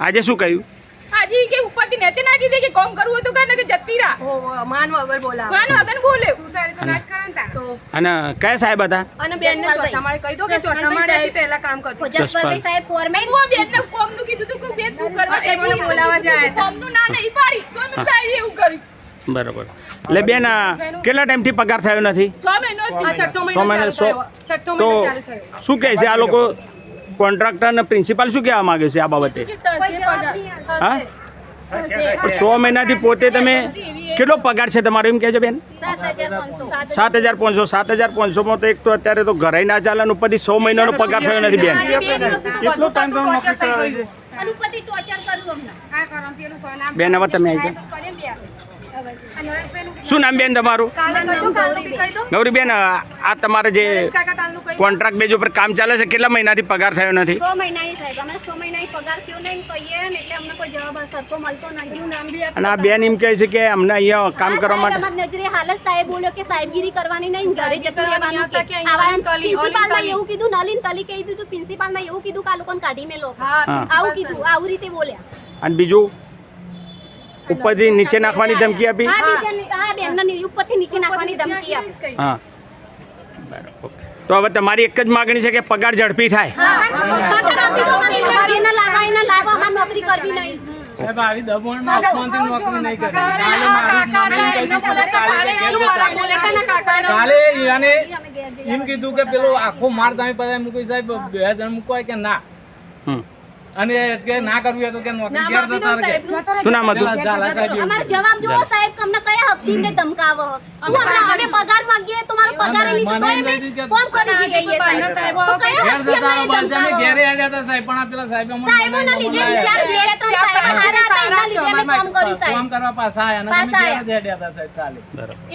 આજે શું કહ્યું આજે કે ઉપરથી નીચે નાખી દે કે કોમ કરવું હતું તો કર ને કે જતી ઓ, માન વગર બોલા માન વગર બોલે. તું તાર. તો અને કયા સાહેબ હતા? અને બેનને ચોથા માળે કહી દો કે ચોથા માળેથી પહેલા કામ કરતો જસપાલભાઈ સાહેબ ફોરમેન હું બેન ને કોમનું કીધું તું કે બેન તું કરવા કે મને બોલાવા જાય કોમનું ના નહીં પાડી. તો સાહેબ એવું કર્યું? બરાબર. એટલે બેન કેટલા ટાઈમથી પગાર થયો નથી? 6 મહિનો છઠ્ઠો સો મહિનો ચાલુ થયો. છઠ્ઠો તો મહિનો ચાલુ થયો. શું કહે છે આ લોકો? કોન્ટ્રાક્ટર અને પ્રિન્સિપાલ શું કહેવા માંગે છે આ બાબતે? હા? સો મહિનાથી પોતે તમે કેટલો પગાર છે તમારો? એમ કહેજો બેન. સાત હજાર પાંચસો. સાત હજાર પાંચસોમાં તો એક તો અત્યારે તો ઘરે ના ચાલે ઉપરથી સો મહિનાનો પગાર થયો નથી બેન. કેટલો ટાઈમ નોકરી ગયું. બેન, હવે તમે આવી આ શું નામ બેન તમારું? કાલે કહી દો, કાલનું બી કહી દો. ગૌરીબેન આ આ તમારે જે. કોન્ટ્રાક્ટ બેજ ઉપર કામ ચાલે છે? કેટલા મહિનાથી પગાર થયો નથી? છ મહિનાની સાહેબ અમે છ મહિનાની પગાર થયો નહીં કહીએ ને એટલે અમને કોઈ જવાબ સરખો મળતો નહીં. નામ બી અને આ બેન એમ કહે છે કે અમને અહીંયા કામ કરવા માટે હાલત સાહેબ બોલો કે સાહેબગીરી કરવાની નહીં ઘરે જતું રહેવાનું કે કે અહીંયા આવા નલિન તલી, પ્રિન્સિપાલમાં એવું કીધું નલિન તલી કહી દીધું પ્રિન્સિપાલમાં એવું કીધું કે આ લોકોને કાઢી મેલો. આવું કીધું આવું રીતે બોલ્યા. અને બીજું? ઉપરથી નીચે નાખવાની ધમકી આપી? હા બીજાની હા બેનના ની- ઉપરથી નીચે નાખવાની ધમકી આપી. હા. તો હવે તમારી એક જ માગણી છે કે પગાર ઝડપી થાય. એમ કીધું કે પેલું આખો માર તમે પતાવી મૂકી સાહેબ બે જણ મૂકવાય કે ના? હમ. અને કે ના કરવું હોય તો કે નોકરી ઘેર જતા રહે. સાહેબ. શું નામ હતું? સાહેબ અમારે. જવાબ જુઓ સાહેબ તમને અમને કયા હકથી એમને ધમકાવો શું અમને અમે પગાર માંગીએ તમારો પગાર મને નહીં તો અમે ફોન કરી જઈએ સાહેબ સાહેબો. તો કયા ઘેર જતા અમે ઘેરે આવ્યા હતા સાહેબ પણ આપેલા સાહેબ અમને સાહેબોના લીધે વિચાર બે તો સાહેબ હારા હતા એના લીધે અમે કામ કર્યું કામ કરવા પાછા આયા અને પાછા તમે ઘેર જ આવ્યા. હતા સાહેબ કાલે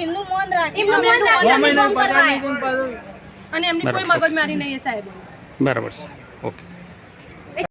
એમનું મન રાખી છ અમે મહિના કામ કરવા પગાર નહીં ને અને એમની કોઈ મગજમારી નહીં સાહેબ. બરાબર છે. ઓકે.